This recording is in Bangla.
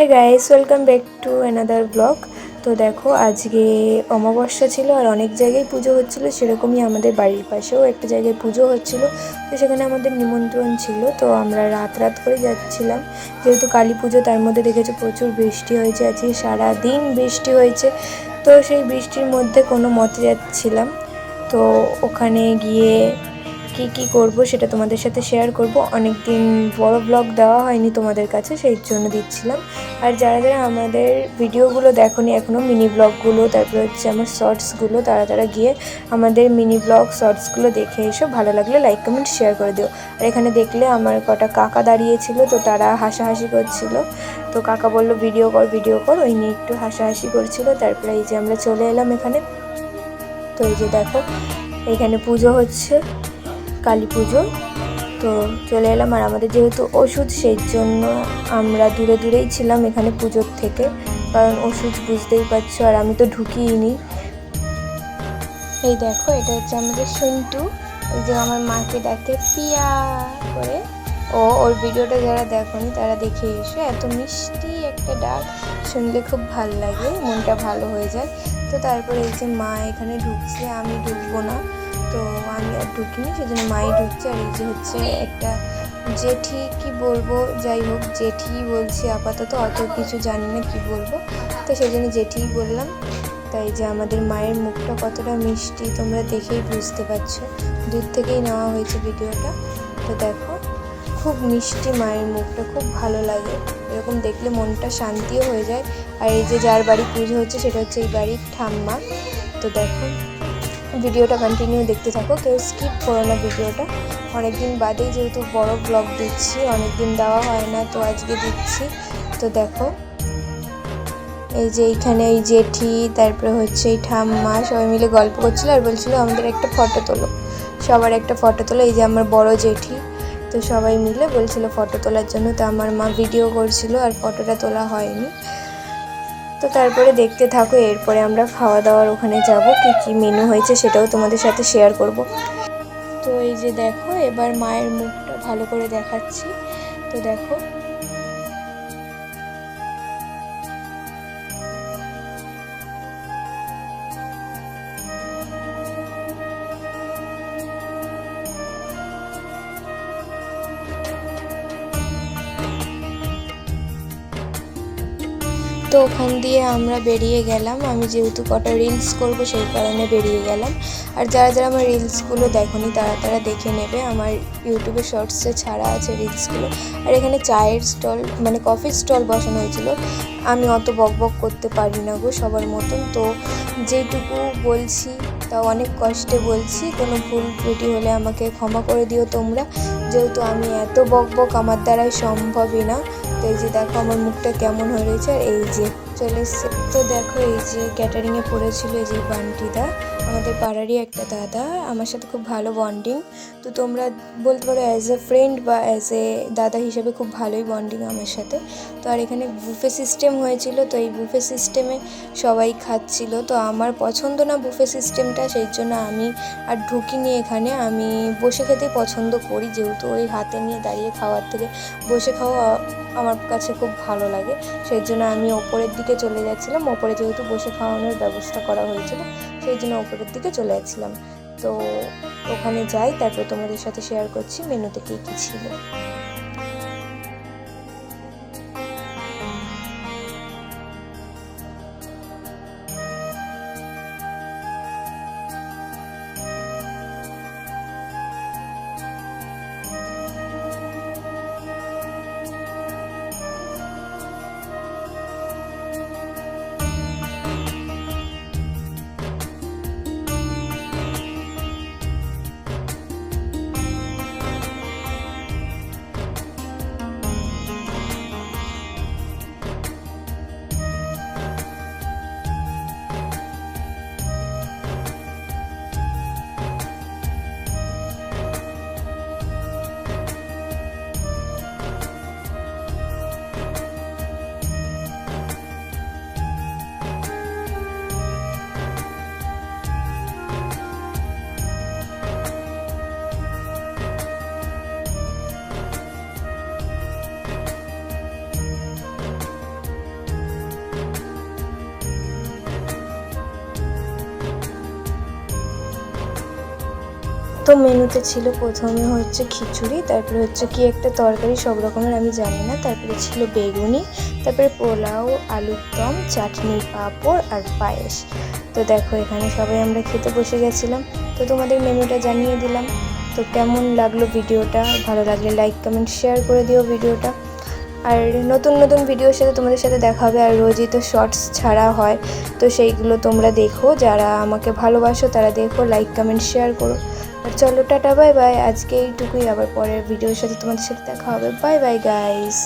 Hey guys welcome back to another blog তো দেখো, আজকে অমাবস্যা ছিল আর অনেক জায়গায় পুজো হচ্ছিল, সেরকমই আমাদের বাড়ির পাশেও একটা জায়গায় পুজো হচ্ছিল। তো সেখানে আমাদের নিমন্ত্রণ ছিল, তো আমরা রাত রাত করে যাচ্ছিলাম। যেহেতু কালী পুজো, তার মধ্যে দেখেছ প্রচুর বৃষ্টি হয়েছে, আজকে সারাদিন বৃষ্টি হয়েছে। তো সেই বৃষ্টির মধ্যে কোনো মতে যাচ্ছিলাম। তো ওখানে গিয়ে কি কি করব সেটা তোমাদের সাথে শেয়ার করব। অনেক দিন বড় ব্লগ দেওয়া হয়নি তোমাদের কাছে, সেই জন্য দিচ্ছিলাম। আর যারা যারা আমাদের ভিডিওগুলো দেখোনি এখনও মিনি ব্লগগুলো তারপরে হচ্ছে আমার শর্টসগুলো তারা তারা গিয়ে আমাদের মিনি ব্লগ শর্টসগুলো দেখে এসো। ভালো লাগলে লাইক কমেন্ট শেয়ার করে দিও। আর এখানে দেখলে আমার কটা কাকা দাঁড়িয়েছিল, তো তারা হাসাহাসি করছিল। তো কাকা বলল ভিডিও কর ভিডিও কর। ওই নিয়ে একটু হাসাহাসি করছিল। তারপরে এই যে আমরা চলে এলাম এখানে। তো এই যে দেখো, এখানে পুজো হচ্ছে। কালী পুজো। তো চলে এলাম আর আমাদের যেহেতু ওষুধ, সেই জন্য আমরা দূরে দূরেই ছিলাম এখানে পুজোর থেকে। কারণ ওষুধ বুঝতেই পারছ, আর আমি তো ঢুকিয়ে এই দেখো, এটা হচ্ছে আমাদের সন্টু। যে আমার মাকে ডাকে পিয়া করে। ও, ওর ভিডিওটা যারা দেখোনি, তারা দেখে এসো। এত মিষ্টি একটা ডাক, শুনলে খুব ভালো লাগে, মনটা ভালো হয়ে যায়। তো তারপরে এই যে মা এখানে ঢুকছে, আমি ঢুকবো না। তো আমি আর ঢুকিনি, সেজন্য মাই ঢুকছে। আর এই যে হচ্ছে একটা জেঠি, কি বলব? যাই হোক, জেঠি বলছি আপাতত, অত কিছু জানি না কি বলব। তো সেই জন্য জেঠিই বললাম, তাই যে আমাদের মায়ের মুখটা কতটা মিষ্টি, তোমরা দেখেই বুঝতে পারছ। দূর থেকেই নেওয়া হয়েছে ভিডিওটা। তো দেখো, খুব মিষ্টি মায়ের মুখটা, খুব ভালো লাগে। এরকম দেখলে মনটা শান্তিও হয়ে যায়। আর এই যে যার বাড়ি পুজো হচ্ছে, সেটা হচ্ছে এই বাড়ির ঠাম্মা। তো দেখো ভিডিওটা কন্টিনিউ দেখতে থাকো, কেউ স্কিপ করো না ভিডিওটা। অনেকদিন বাদেই যেহেতু বড় ব্লগ দিচ্ছি, অনেকদিন দেওয়া হয় না, তো আজকে দিচ্ছি। তো দেখো, এই যে এইখানে এই জেঠি, তারপরে হচ্ছে এই ঠাম্মা, সবাই মিলে গল্প করছিল আর বলছিল, আমাদের একটা ফটো তোলো। সবার একটা ফটো তোলো, এই যে আমার বড় জেঠি। তো সবাই মিলে বলছিল ফটো তোলার জন্য, তো আমার মা ভিডিও করছিল আর ফটোটা তোলা হয়নি। তো তারপরে দেখতে থাকো, এরপরে আমরা খাওয়া দাওয়ার ওখানে যাব, কি কি মেনু হয়েছে সেটাও তোমাদের সাথে শেয়ার করব। তো এই যে দেখো, এবার মায়ের মুখটা ভালো করে দেখাচ্ছি। তো দেখো তো ওখান দিয়ে আমরা বেরিয়ে গেলাম। আমি যেহেতু কটা রিলস করব, সেই কারণে বেরিয়ে গেলাম। আর যারা যারা আমার রিলসগুলো দেখোনি, তারা তারা দেখে নেবে। আমার ইউটিউবে শর্টসে ছাড়া আছে রিলসগুলো আর এখানে চায়ের স্টল মানে কফির স্টল বসানো হয়েছিল। আমি অত বক বক করতে পারি না গো সবার মতন। তো যেটুকু বলছি, তা অনেক কষ্টে বলছি। কোনো ভুল ত্রুটি হলে আমাকে ক্ষমা করে দিও তোমরা। যেহেতু আমি এত বক বক আমার দ্বারাই সম্ভবই না। তো এই যে দেখো আমার মুখটা কেমন হয়ে রয়েছে, আর এই যে চলে এসছে। তো দেখো এই যে ক্যাটারিংয়ে পড়েছিল এই যে বান্টিদা, আমাদের পাড়ারই একটা দাদা, আমার সাথে খুব ভালো বন্ডিং তো তোমরা বলতে পারো অ্যাজ এ ফ্রেন্ড বা অ্যাজ এ দাদা হিসেবে খুব ভালোই বন্ডিং আমার সাথে। তো আর এখানে বুফে সিস্টেম হয়েছিল, তো এই বুফে সিস্টেমে সবাই খাচ্ছিল। তো আমার পছন্দ না বুফে সিস্টেমটা সেই জন্য আমি আর ঢুকিনি এখানে। আমি বসে খেতে পছন্দ করি, যেহেতু ওই হাতে নিয়ে দাঁড়িয়ে খাওয়ার থেকে বসে খাওয়া আমার কাছে খুব ভালো লাগে। সেই জন্য আমি ওপরের দিকে চলে যাচ্ছিলাম। ওপরে যেহেতু বসে খাওয়ানোর ব্যবস্থা করা হয়েছিল, সেই জন্য ওপরের দিকে চলে যাচ্ছিলাম। তো ওখানে যাই, তারপর তোমাদের সাথে শেয়ার করছি, মেনুতে কী কী ছিল। প্রথম মেনুতে ছিল প্রথমে হচ্ছে খিচুড়ি, তারপরে হচ্ছে কি একটা তরকারি সব রকমের আমি জানি না। তারপরে ছিল বেগুনি, তারপরে পোলাও, আলুর দম চাটনি পাঁপড় আর পায়েস। তো দেখো, এখানে সবাই আমরা খেতে বসে গেছিলাম। তো তোমাদের মেনুটা জানিয়ে দিলাম। তো কেমন লাগল ভিডিওটা? ভালো লাগলে লাইক কমেন্ট শেয়ার করে দিও ভিডিওটা। আর নতুন নতুন ভিডিওর সাথে তোমাদের সাথে দেখা হবে। আর রোজই তো শর্টস ছাড়া হয়। তো সেইগুলো তোমরা দেখো। যারা আমাকে ভালোবাসো তারা দেখো। লাইক কমেন্ট শেয়ার করো। আর চলো টাটা, বাই বাই। আজকে এইটুকুই, আবার পরের ভিডিওর সাথে তোমাদের সাথে দেখা হবে। Bye bye guys